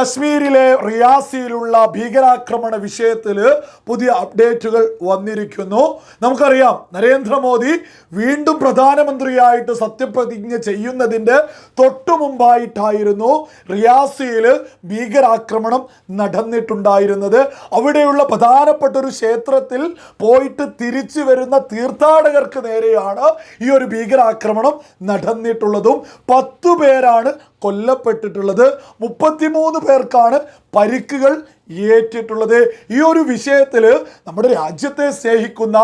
കശ്മീരിലെ റിയാസിയിലുള്ള ഭീകരാക്രമണ വിഷയത്തിൽ പുതിയ അപ്ഡേറ്റുകൾ വന്നിരിക്കുന്നു. നമുക്കറിയാം നരേന്ദ്രമോദി വീണ്ടും പ്രധാനമന്ത്രിയായിട്ട് സത്യപ്രതിജ്ഞ ചെയ്യുന്നതിന്റെ തൊട്ടു മുമ്പായിട്ടായിരുന്നു റിയാസിയിൽ ഭീകരാക്രമണം നടന്നിട്ടുണ്ടായിരുന്നത്. അവിടെയുള്ള പ്രധാനപ്പെട്ട ഒരു ക്ഷേത്രത്തിൽ പോയിട്ട് തിരിച്ചു വരുന്ന തീർത്ഥാടകർക്ക് നേരെയാണ് ഈ ഒരു ഭീകരാക്രമണം നടന്നിട്ടുള്ളതും. പത്തു പേരാണ് കൊല്ലപ്പെട്ടിട്ടുള്ളത് മുപ്പത്തിമൂന്ന് പേർക്കാണ് പരിക്കുകൾ ഏറ്റിട്ടുള്ളത്. ഈ ഒരു വിഷയത്തിൽ നമ്മുടെ രാജ്യത്തെ സ്നേഹിക്കുന്ന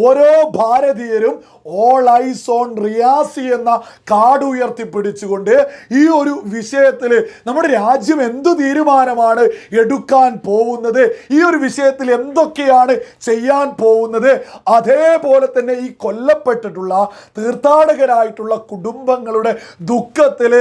ഓരോ ഭാരതീയരും ഓൾ ഐസ് ഓൺ റിയാസി എന്ന കാർഡ് ഉയർത്തിപ്പിടിച്ചുകൊണ്ട് ഈ ഒരു വിഷയത്തിൽ നമ്മുടെ രാജ്യം എന്തു തീരുമാനമാണ് എടുക്കാൻ പോകുന്നത് ഈ ഒരു വിഷയത്തിൽ എന്തൊക്കെയാണ് ചെയ്യാൻ പോകുന്നത് അതേപോലെ തന്നെ ഈ കൊല്ലപ്പെട്ടിട്ടുള്ള തീർത്ഥാടകരായിട്ടുള്ള കുടുംബങ്ങളുടെ ദുഃഖത്തിൽ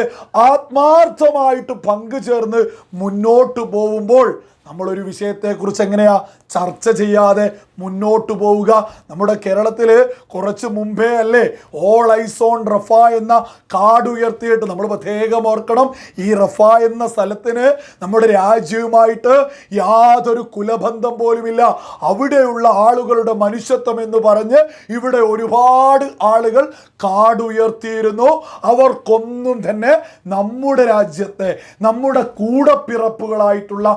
ആത്മാർത്ഥമായിട്ട് പങ്കുചേർന്ന് മുന്നോട്ട് പോകുമ്പോൾ നമ്മളൊരു വിഷയത്തെക്കുറിച്ച് എങ്ങനെയാ ചർച്ച ചെയ്യാതെ മുന്നോട്ട് പോവുക? നമ്മുടെ കേരളത്തിൽ കുറച്ച് മുമ്പേ അല്ലേ ഓൾ ഐസോൺ റഫ എന്ന കാർഡ് ഉയർത്തിയിട്ട് നമ്മൾ പ്രത്യേകം ഓർക്കണം. ഈ റഫ എന്ന സ്ഥലത്തിന് നമ്മുടെ രാജ്യവുമായിട്ട് യാതൊരു കുലബന്ധം പോലുമില്ല. അവിടെയുള്ള ആളുകളുടെ മനുഷ്യത്വം എന്ന് പറഞ്ഞ് ഇവിടെ ഒരുപാട് ആളുകൾ കാർഡ് ഉയർത്തിയിരുന്നു. അവർക്കൊന്നും തന്നെ നമ്മുടെ രാജ്യത്തെ നമ്മുടെ കൂടപ്പിറപ്പുകളായിട്ടുള്ള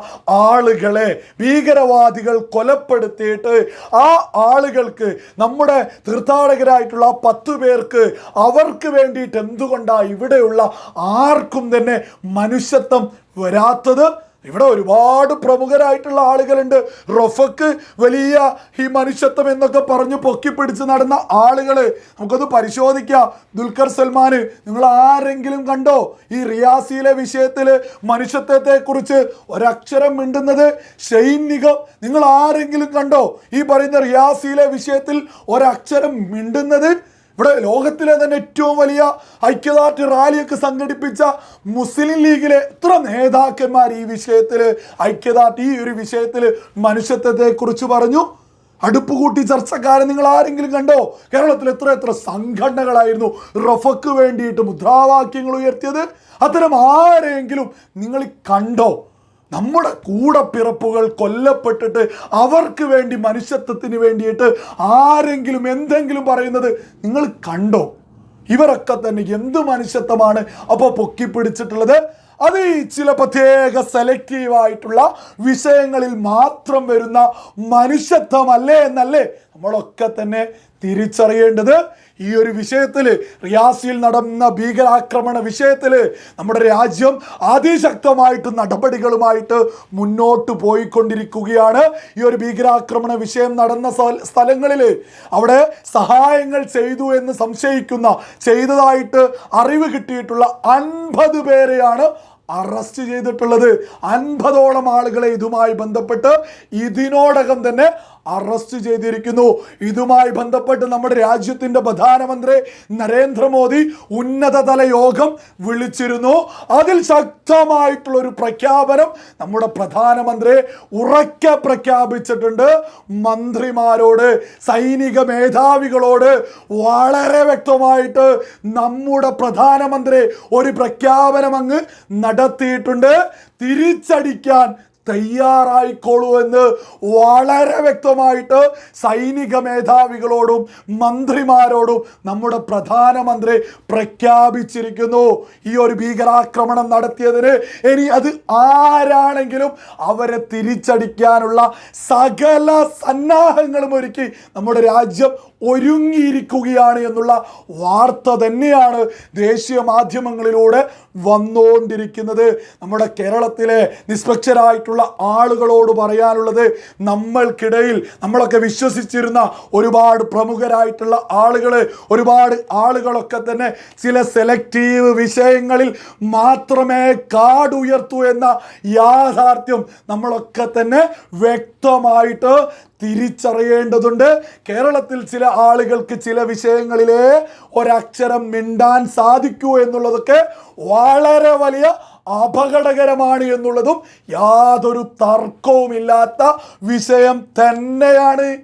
ആളുകളെ ഭീകരവാദികൾ കൊലപ്പെടുത്തിയിട്ട് ആ ആളുകൾക്ക് നമ്മുടെ തീർത്ഥാടകരായിട്ടുള്ള പത്തു പേർക്ക് അവർക്ക് വേണ്ടിയിട്ട് എന്തുകൊണ്ടാണ് ഇവിടെയുള്ള ആർക്കും തന്നെ മനുഷ്യത്വം വരാത്തത്? ഇവിടെ ഒരുപാട് പ്രമുഖരായിട്ടുള്ള ആളുകളുണ്ട്. റൊഫക്ക് വലിയ ഈ മനുഷ്യത്വം എന്നൊക്കെ പറഞ്ഞ് പൊക്കി പിടിച്ച് നടന്ന ആളുകൾ നമുക്കത് പരിശോധിക്കാം. ദുൽഖർ സൽമാൻ നിങ്ങൾ ആരെങ്കിലും കണ്ടോ? ഈ റിയാസിയിലെ വിഷയത്തിൽ മനുഷ്യത്വത്തെക്കുറിച്ച് ഒരക്ഷരം മിണ്ടുന്നത് ഷൈനികം നിങ്ങൾ ആരെങ്കിലും കണ്ടോ? ഈ പറയുന്ന റിയാസിയിലെ വിഷയത്തിൽ ഒരക്ഷരം മിണ്ടുന്നത് ഇവിടെ ലോകത്തിലെ തന്നെ ഏറ്റവും വലിയ ഐക്യദാർഢ്യ റാലിയൊക്കെ സംഘടിപ്പിച്ച മുസ്ലിം ലീഗിലെ എത്ര നേതാക്കന്മാർ ഈ വിഷയത്തിൽ ഐക്യദാർഢ്യ ഈ ഒരു വിഷയത്തിൽ മനുഷ്യത്വത്തെക്കുറിച്ച് പറഞ്ഞു? അടുപ്പ് കൂട്ടി ചർച്ചക്കാരെ നിങ്ങൾ ആരെങ്കിലും കണ്ടോ? കേരളത്തിൽ എത്ര എത്ര സംഘടനകളായിരുന്നു റഫക്ക് വേണ്ടിയിട്ട് മുദ്രാവാക്യങ്ങൾ ഉയർത്തിയത്? അത്തരം ആരെങ്കിലും നിങ്ങൾ കണ്ടോ? നമ്മുടെ കൂടപ്പിറപ്പുകൾ കൊല്ലപ്പെട്ടിട്ട് അവർക്ക് വേണ്ടി മനുഷ്യത്വത്തിന് വേണ്ടിയിട്ട് ആരെങ്കിലും എന്തെങ്കിലും പറയുന്നത് നിങ്ങൾ കണ്ടോ? ഇവരൊക്കെ തന്നെ എന്ത് മനുഷ്യത്വമാണ് അപ്പോൾ പൊക്കിപ്പിടിച്ചിട്ടുള്ളത്? അത് ഈ ചില പ്രത്യേക സെലക്റ്റീവ് ആയിട്ടുള്ള വിഷയങ്ങളിൽ മാത്രം വരുന്ന മനുഷ്യത്വമല്ലേ എന്നല്ലേ നമ്മളൊക്കെ തന്നെ തിരിച്ചറിയേണ്ടത് ഈ ഒരു വിഷയത്തിൽ റിയാസിയിൽ നടന്ന ഭീകരാക്രമണ വിഷയത്തിൽ നമ്മുടെ രാജ്യം അതിശക്തമായിട്ട് നടപടികളുമായിട്ട് മുന്നോട്ട് പോയിക്കൊണ്ടിരിക്കുകയാണ്. ഈ ഒരു ഭീകരാക്രമണ വിഷയം നടന്ന സ്ഥലങ്ങളിൽ അവിടെ സഹായങ്ങൾ ചെയ്തു എന്ന് സംശയിക്കുന്ന ചെയ്തതായിട്ട് അറിവ് കിട്ടിയിട്ടുള്ള അൻപത് പേരെയാണ് അറസ്റ്റ് ചെയ്തിട്ടുള്ളത്. അൻപതോളം ആളുകളെ ഇതുമായി ബന്ധപ്പെട്ട് ഇതിനോടകം തന്നെ അറസ്റ്റ് ചെയ്തിരിക്കുന്നു. ഇതുമായി ബന്ധപ്പെട്ട് നമ്മുടെ രാജ്യത്തിന്റെ പ്രധാനമന്ത്രി നരേന്ദ്രമോദി ഉന്നതതല യോഗം വിളിച്ചിരുന്നു. അതിൽ ശക്തമായിട്ടുള്ള ഒരു പ്രഖ്യാപനം നമ്മുടെ പ്രധാനമന്ത്രി ഉറക്കെ പ്രഖ്യാപിച്ചിട്ടുണ്ട്. മന്ത്രിമാരോട് സൈനിക മേധാവികളോട് വളരെ വ്യക്തമായിട്ട് നമ്മുടെ പ്രധാനമന്ത്രി ഒരു പ്രഖ്യാപനം അങ്ങ് നടത്തിയിട്ടുണ്ട്. തിരിച്ചടിക്കാൻ തയ്യാറായിക്കോളൂ എന്ന് വളരെ വ്യക്തമായിട്ട് സൈനിക മേധാവികളോടും മന്ത്രിമാരോടും നമ്മുടെ പ്രധാനമന്ത്രി പ്രഖ്യാപിച്ചിരിക്കുന്നു. ഈ ഒരു ഭീകരാക്രമണം നടത്തിയതിന് ഇനി അത് ആരാണെങ്കിലും അവരെ തിരിച്ചടിക്കാനുള്ള സകല സന്നാഹങ്ങളും ഒരുക്കി നമ്മുടെ രാജ്യം ഒരുങ്ങിയിരിക്കുകയാണ് എന്നുള്ള വാർത്ത തന്നെയാണ് ദേശീയ മാധ്യമങ്ങളിലൂടെ വന്നുകൊണ്ടിരിക്കുന്നത്. നമ്മുടെ കേരളത്തിലെ നിഷ്പക്ഷരായിട്ടുള്ള ആളുകളോട് പറയാനുള്ളത് നമ്മൾക്കിടയിൽ നമ്മളൊക്കെ വിശ്വസിച്ചിരുന്ന ഒരുപാട് പ്രമുഖരായിട്ടുള്ള ആളുകൾ ഒരുപാട് ആളുകളൊക്കെ തന്നെ ചില സെലക്റ്റീവ് വിഷയങ്ങളിൽ മാത്രമേ കാടുയർത്തൂ എന്ന യാഥാർത്ഥ്യം നമ്മളൊക്കെ തന്നെ വ്യക്തമായിട്ട് തിരിച്ചറിയേണ്ടതുണ്ട്. കേരളത്തിൽ ചില ആളുകൾക്ക് ചില വിഷയങ്ങളിലെ ഒരക്ഷരം മിണ്ടാൻ സാധിക്കൂ എന്നുള്ളതൊക്കെ വളരെ വലിയ അപകടകരമാണ് എന്നുള്ളതും യാതൊരു തർക്കവുമില്ലാത്ത വിഷയം തന്നെയാണ്.